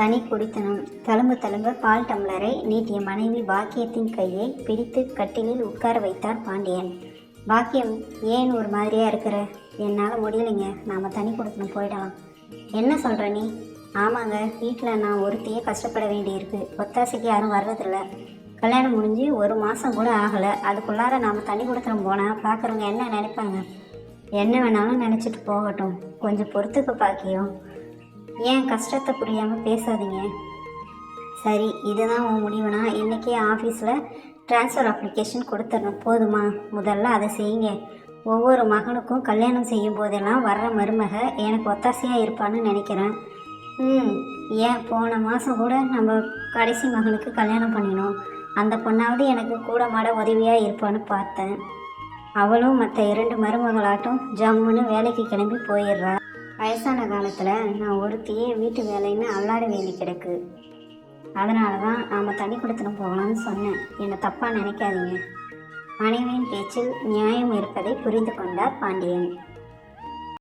தனி குடித்தனம். தழும்பு தழும்ப பால் டம்ளரை நீட்டிய மனைவி பாக்கியத்தின் கையை பிடித்து கட்டிலில் உட்கார வைத்தார் பாண்டியன். பாக்கியம் ஏன் ஒரு மாதிரியாக இருக்கிற? என்னால் முடியலைங்க. நாம் தனி குடித்தனம் போயிடலாம். என்ன சொல்கிற நீ? ஆமாங்க வீட்டில் நான் ஒருத்தையே கஷ்டப்பட வேண்டியிருக்கு. ஒத்தாசைக்கு யாரும் வர்றதில்ல. கல்யாணம் முடிஞ்சு ஒரு மாதம் கூட ஆகலை. அதுக்குள்ளார நாம் தனி கொடுத்துரும் போனால் பார்க்குறவங்க என்ன நினைப்பாங்க? என்ன வேணாலும் நினச்சிட்டு போகட்டும். கொஞ்சம் பொறுத்துக்க பாக்கியம். ஏன் கஷ்டத்தை புரியாமல் பேசாதீங்க? சரி இதுதான் உன் முடிவுனா இன்றைக்கே ஆஃபீஸில் ட்ரான்ஸ்ஃபர் அப்ளிகேஷன் கொடுத்துடணும். போதுமா? முதல்ல அதை செய்யுங்க. ஒவ்வொரு மகனுக்கும் கல்யாணம் செய்யும் போதெல்லாம் வர்ற மருமக எனக்கு ஒத்தாசையாக இருப்பான்னு நினைக்கிறேன். ம் ஏன் போன மாதம் கூட நம்ம கடைசி மகனுக்கு கல்யாணம் பண்ணினோம். அந்த பொண்ணாவது எனக்கு கூட மாட உதவியாக இருப்பான்னு பார்த்தேன். அவளும் மற்ற இரண்டு மருமகளாட்டும் ஜம்முன்னு வேலைக்கு கிளம்பி போயிடுறா. வயசான காலத்தில் நான் ஒருத்தையே வீட்டு வேலைன்னு அல்லாட வேண்டி கிடக்கு. அதனால தான் நாம் தனி கொடுத்துட்டு போகலாம்னு சொன்னேன். என்னை தப்பாக நினைக்காதீங்க. மனைவியின் பேச்சில் நியாயம் இருப்பதை புரிந்து கொண்டார் பாண்டியன்.